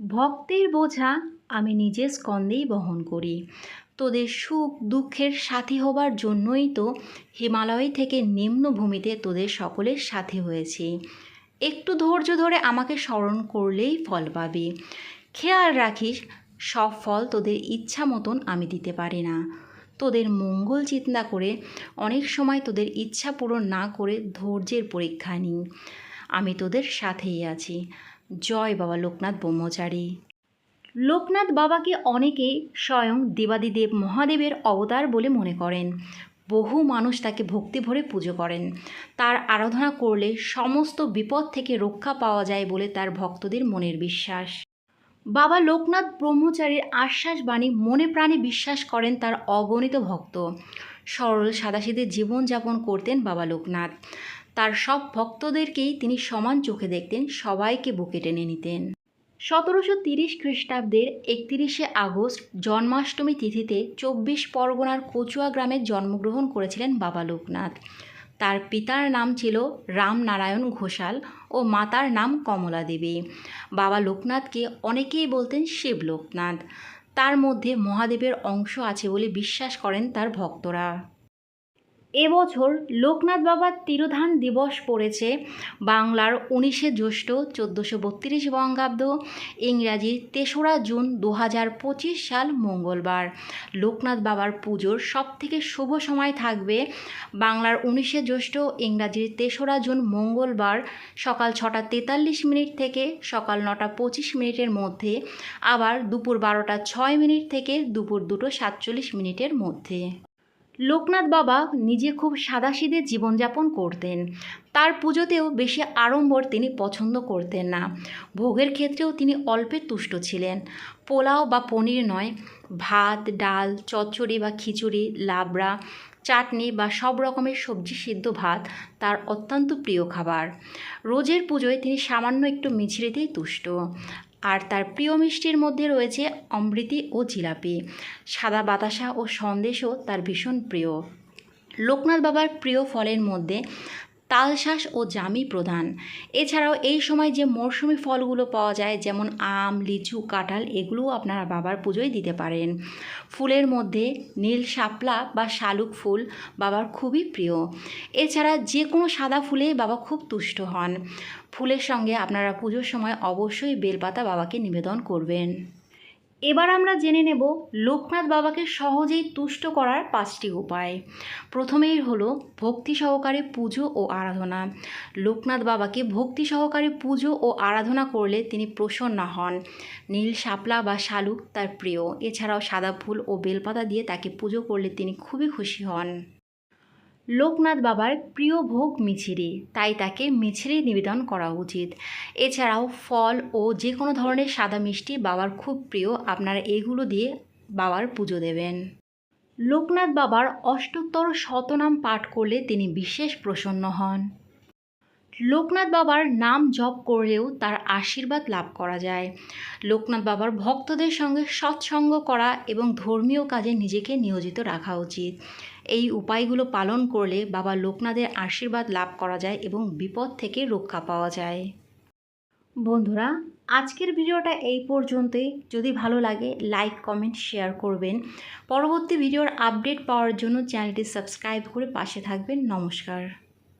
ভক্তের বোঝা আমি নিজের স্কন্দেই বহন করি। তোদের সুখ দুঃখের সাথী হবার জন্যই তো হিমালয় থেকে নিম্নভূমিতে তোদের সকলের সাথী হয়েছি। একটু ধৈর্য ধরে আমাকে স্মরণ করলেই ফল পাবি। খেয়াল রাখিস, সব ফল তোদের ইচ্ছা মতন আমি দিতে পারি না। তোদের মঙ্গল চিন্তা করে অনেক সময় তোদের ইচ্ছা পূরণ না করে ধৈর্যের পরীক্ষা নিই। আমি তোদের সাথেই আছি। জয় বাবা লোকনাথ ব্রহ্মচারী। লোকনাথ বাবাকে অনেকেই স্বয়ং দেবাদিদেব মহাদেবের অবতার বলে মনে করেন। বহু মানুষ তাকে ভক্তি ভরে পুজো করেন। তার আরাধনা করলে সমস্ত বিপদ থেকে রক্ষা পাওয়া যায় বলে তার ভক্তদের মনের বিশ্বাস। বাবা লোকনাথ ব্রহ্মচারীর আশ্বাস বাণী মনে প্রাণে বিশ্বাস করেন তার অগণিত ভক্ত। সরল সাদাসিধে জীবনযাপন করতেন বাবা লোকনাথ। তার সব ভক্তদেরকেই তিনি সমান চোখে দেখতেন, সবাইকে বুকে টেনে নিতেন। সতেরোশো তিরিশ খ্রিস্টাব্দের একত্রিশে আগস্ট জন্মাষ্টমী তিথিতে চব্বিশ পরগনার কচুয়া গ্রামে জন্মগ্রহণ করেছিলেন বাবা লোকনাথ। তার পিতার নাম ছিল রামনারায়ণ ঘোষাল ও মাতার নাম কমলা দেবী। বাবা লোকনাথকে অনেকেই বলতেন শিব লোকনাথ। তার মধ্যে মহাদেবের অংশ আছে বলে বিশ্বাস করেন তার ভক্তরা। এবছর লোকনাথ বাবার তিরোধান দিবস পড়েছে। বাংলার উনিশে জ্যৈষ্ঠ চোদ্দোশো বত্রিশ বঙ্গাব্দ, ইংরাজি তেসরা জুন দু হাজার পঁচিশ সাল মঙ্গলবার। লোকনাথ বাবার পুজোর সবথেকে শুভ সময় থাকবে বাংলার উনিশে জ্যৈষ্ঠ ইংরাজির তেসরা জুন মঙ্গলবার সকাল ছটা তেতাল্লিশ মিনিট থেকে সকাল নটা পঁচিশ মিনিটের মধ্যে, আবার দুপুর বারোটা ছয় মিনিট থেকে দুপুর দুটো সাতচল্লিশ মিনিটের মধ্যে। লোকনাথ বাবা নিজে খুব সাদাসিধে জীবনযাপন করতেন। তার পুজোতেও বেশি আড়ম্বর তিনি পছন্দ করতেন না। ভোগের ক্ষেত্রেও তিনি অল্পে তুষ্ট ছিলেন। পোলাও বা পনির নয়, ভাত, ডাল, চচ্চড়ি বা খিচুড়ি, লাবড়া, চাটনি বা সব রকমের সবজি সিদ্ধ ভাত তার অত্যন্ত প্রিয় খাবার। রোজের পুজোয় তিনি সামান্য একটু মিছরিতেই তুষ্ট। আর তার প্রিয় মিষ্টির মধ্যে রয়েছে অমৃতি ও জিলাপি। সাদা বাতাসা ও সন্দেশও তার ভীষণ প্রিয়। লোকনাথ বাবার প্রিয় ফলের মধ্যে তালশাঁস ও জামি প্রধান। এছাড়াও এই সময় যে মরশুমি ফলগুলো পাওয়া যায়, যেমন আম, লিচু, কাঁঠাল, এগুলোও আপনারা বাবার পুজোয় দিতে পারেন। ফুলের মধ্যে নীল শাপলা বা শালুক ফুল বাবার খুবই প্রিয়। এছাড়া যে কোনো সাদা ফুলে বাবা খুব তুষ্ট হন। ফুলের সঙ্গে আপনারা পুজোর সময় অবশ্যই বেলপাতা বাবাকে নিবেদন করবেন। এবার আমরা জেনে নেব লোকনাথ বাবাকে সহজেই তুষ্ট করার পাঁচটি উপায়। প্রথমেই হলো ভক্তি সহকারে পুজো ও আরাধনা। লোকনাথ বাবাকে ভক্তি সহকারে পুজো ও আরাধনা করলে তিনি প্রসন্ন হন। নীল শাপলা বা শালুক তার প্রিয়। এছাড়াও সাদা ফুল ও বেলপাতা দিয়ে তাকে পুজো করলে তিনি খুবই খুশি হন। লোকনাথ বাবার প্রিয় ভোগ মিছিরি, তাই তাকে মিছিরি নিবেদন করা উচিত। এছাড়াও ফল ও যে কোনো ধরনের সাদা মিষ্টি বাবার খুব প্রিয়, আপনারা এগুলো দিয়ে বাবার পুজো দেবেন। লোকনাথ বাবার অষ্টোত্তর শতনাম পাঠ করলে তিনি বিশেষ প্রসন্ন হন। লোকনাথ বাবার নাম জপ করলেও তার আশীর্বাদ লাভ করা যায়। লোকনাথ বাবার ভক্তদের সঙ্গে সৎসঙ্গ করা এবং ধর্মীয় কাজে নিজেকে নিয়োজিত রাখা উচিত। এই উপায়গুলো পালন করলে বাবা লোকনাদের আশীর্বাদ লাভ করা যায় এবং বিপদ থেকে রক্ষা পাওয়া যায়। বন্ধুরা, আজকের ভিডিওটা এই পর্যন্তই। যদি ভালো লাগে লাইক কমেন্ট শেয়ার করবেন। পরবর্তী ভিডিওর আপডেট পাওয়ার জন্য চ্যানেলটি সাবস্ক্রাইব করে পাশে থাকবেন। নমস্কার।